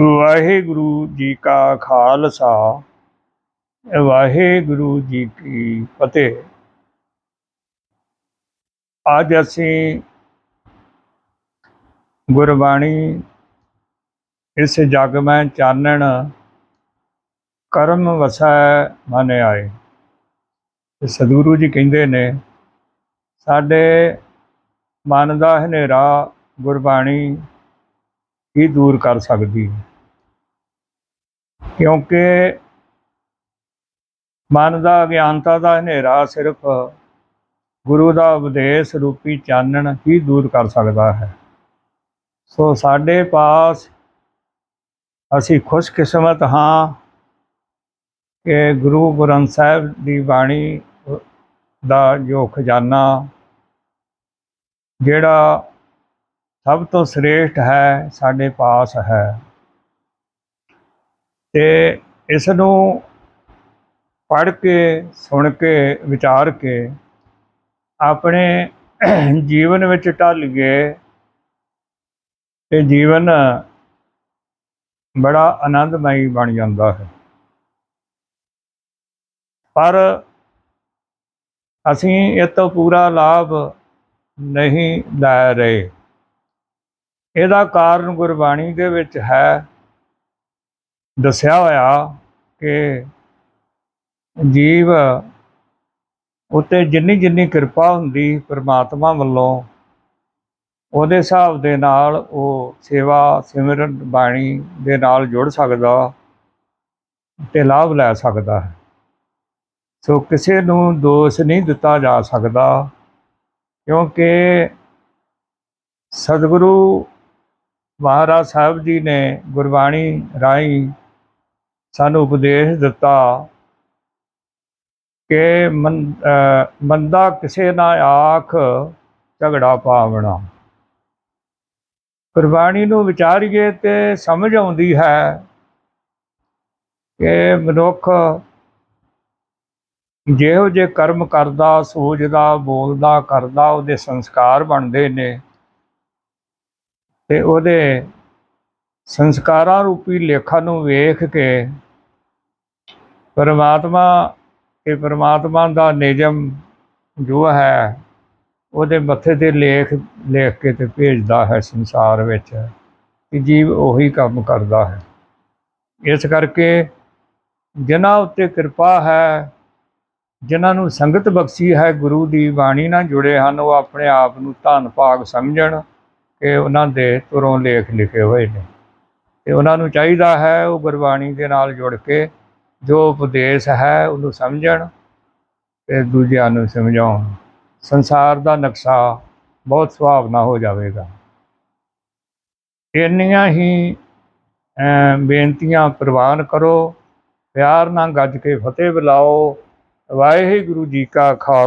ਵਾਹਿਗੁਰੂ ਜੀ ਕਾ ਖਾਲਸਾ, ਵਾਹਿਗੁਰੂ ਜੀ ਕੀ ਫਤਿਹ। ਅੱਜ ਅਸੀਂ ਗੁਰਬਾਣੀ ਇਸ ਜਗ ਮੈਂ ਚਾਨਣ, ਕਰਮ ਵਸੈ ਮਨ ਆਏ। ਤੇ ਸਤਿਗੁਰੂ ਜੀ ਕਹਿੰਦੇ ਨੇ, ਸਾਡੇ ਮਨ ਦਾ ਹਨੇਰਾ ਗੁਰਬਾਣੀ ਹੀ ਦੂਰ ਕਰ ਸਕਦੀ ਹੈ। ਕਿਉਂਕਿ ਮਨ ਦਾ ਅਗਿਆਨਤਾ ਦਾ ਹਨੇਰਾ ਸਿਰਫ ਗੁਰੂ ਦਾ ਉਪਦੇਸ਼ ਰੂਪੀ ਚਾਨਣ ਹੀ ਦੂਰ ਕਰ ਸਕਦਾ ਹੈ। ਸੋ ਸਾਡੇ ਪਾਸ ਅਸੀਂ ਖੁਸ਼ਕਿਸਮਤ ਹਾਂ ਕਿ ਗੁਰੂ ਗ੍ਰੰਥ ਸਾਹਿਬ ਦੀ ਬਾਣੀ ਦਾ ਜੋ ਖਜ਼ਾਨਾ ਜਿਹੜਾ ਸਭ ਤੋਂ ਸ੍ਰੇਸ਼ਟ ਹੈ, ਸਾਡੇ ਪਾਸ ਹੈ। ਤੇ ਇਸ ਨੂੰ ਪੜ੍ਹ ਕੇ, ਸੁਣ ਕੇ, ਵਿਚਾਰ ਕੇ ਆਪਣੇ ਜੀਵਨ ਵਿੱਚ ਢਾਲੀਏ ਤੇ ਜੀਵਨ ਬੜਾ ਆਨੰਦਮਈ ਬਣ ਜਾਂਦਾ ਹੈ। ਪਰ ਅਸੀਂ ਇਹ ਤੋਂ ਪੂਰਾ ਲਾਭ ਨਹੀਂ ਲੈ ਰਹੇ। ਇਹਦਾ ਕਾਰਨ ਗੁਰਬਾਣੀ ਦੇ ਵਿੱਚ ਹੈ। ਦੱਸਿਆ ਹੋਇਆ ਕਿ ਜੀਵ ਉਤੇ ਜਿੰਨੀ ਜਿੰਨੀ ਕਿਰਪਾ ਹੁੰਦੀ ਪ੍ਰਮਾਤਮਾ ਵੱਲੋਂ, ਉਹਦੇ ਹਿਸਾਬ ਦੇ ਨਾਲ ਉਹ ਸੇਵਾ ਸਿਮਰਨ ਬਾਣੀ ਦੇ ਨਾਲ ਜੁੜ ਸਕਦਾ ਤੇ ਲਾਭ ਲੈ ਸਕਦਾ ਹੈ। ਸੋ ਕਿਸੇ ਨੂੰ ਦੋਸ਼ ਨਹੀਂ ਦਿੱਤਾ ਜਾ ਸਕਦਾ ਕਿਉਂਕਿ ਸਤਿਗੁਰੂ ਮਹਾਰਾਜ ਸਾਹਿਬ ਜੀ ਨੇ ਗੁਰਬਾਣੀ ਰਾਹੀਂ ਸਾਨੂੰ ਉਪਦੇਸ਼ ਦਿੱਤਾ ਕਿ ਮੰਦਾ ਕਿਸੇ ਨਾਲ ਆਖ ਝਗੜਾ ਪਾਵਣਾ। ਗੁਰਬਾਣੀ ਨੂੰ ਵਿਚਾਰੀਏ ਤੇ ਸਮਝ ਆਉਂਦੀ ਹੈ ਕਿ ਮਨੁੱਖ ਜਿਹੋ ਜੇ ਕਰਮ ਕਰਦਾ, ਸੋਚਦਾ, ਬੋਲਦਾ, ਕਰਦਾ, ਉਹਦੇ ਸੰਸਕਾਰ ਬਣਦੇ ਨੇ। ਤੇ ਉਹਦੇ ਸੰਸਕਾਰਾਂ ਰੂਪੀ ਲੇਖਾਂ ਨੂੰ ਵੇਖ ਕੇ ਪਰਮਾਤਮਾ ਤੇ ਪਰਮਾਤਮਾ ਦਾ ਨਿਯਮ ਜੋ ਹੈ, ਉਹਦੇ ਮੱਥੇ ਤੇ ਲੇਖ, ਲਿਖ ਕੇ ਤੇ ਭੇਜਦਾ ਹੈ ਸੰਸਾਰ ਵਿੱਚ ਕਿ ਜੀਵ ਉਹੀ ਕੰਮ ਕਰਦਾ ਹੈ। ਇਸ ਕਰਕੇ ਜਿਨ੍ਹਾਂ ਉੱਤੇ ਕਿਰਪਾ ਹੈ, ਜਿਨ੍ਹਾਂ ਨੂੰ ਸੰਗਤ ਬਖਸ਼ੀ ਹੈ, ਗੁਰੂ ਦੀ ਬਾਣੀ ਨਾਲ ਜੁੜੇ ਹਨ, ਉਹ ਆਪਣੇ ਆਪ ਨੂੰ ਧੰਨ ਭਾਗ ਸਮਝਣ ਕਿ ਉਹਨਾਂ ਦੇ ਤੁਰੋਂ ਲੇਖ ਲਿਖੇ ਹੋਏ ਨੇ। ਤੇ ਉਹਨਾਂ ਨੂੰ ਚਾਹੀਦਾ ਹੈ ਉਹ ਗੁਰਬਾਣੀ ਦੇ ਨਾਲ ਜੁੜ ਕੇ ਜੋ ਉਪਦੇਸ਼ ਹੈ ਉਹਨੂੰ ਸਮਝਣ ਤੇ ਦੂਜਿਆਂ ਨੂੰ ਸਮਝਾਉਣ। ਸੰਸਾਰ ਦਾ ਨਕਸ਼ਾ ਬਹੁਤ ਸੁਹਾਵਣਾ ਹੋ ਜਾਵੇਗਾ। ਇੰਨੀਆਂ ਹੀ ਬੇਨਤੀਆਂ ਪ੍ਰਵਾਨ ਕਰੋ। ਪਿਆਰ ਨਾਲ ਗੱਜ ਕੇ ਫਤਿਹ ਬੁਲਾਓ। ਵਾਹਿਗੁਰੂ ਜੀ ਕਾ ਖਾਲਸਾ।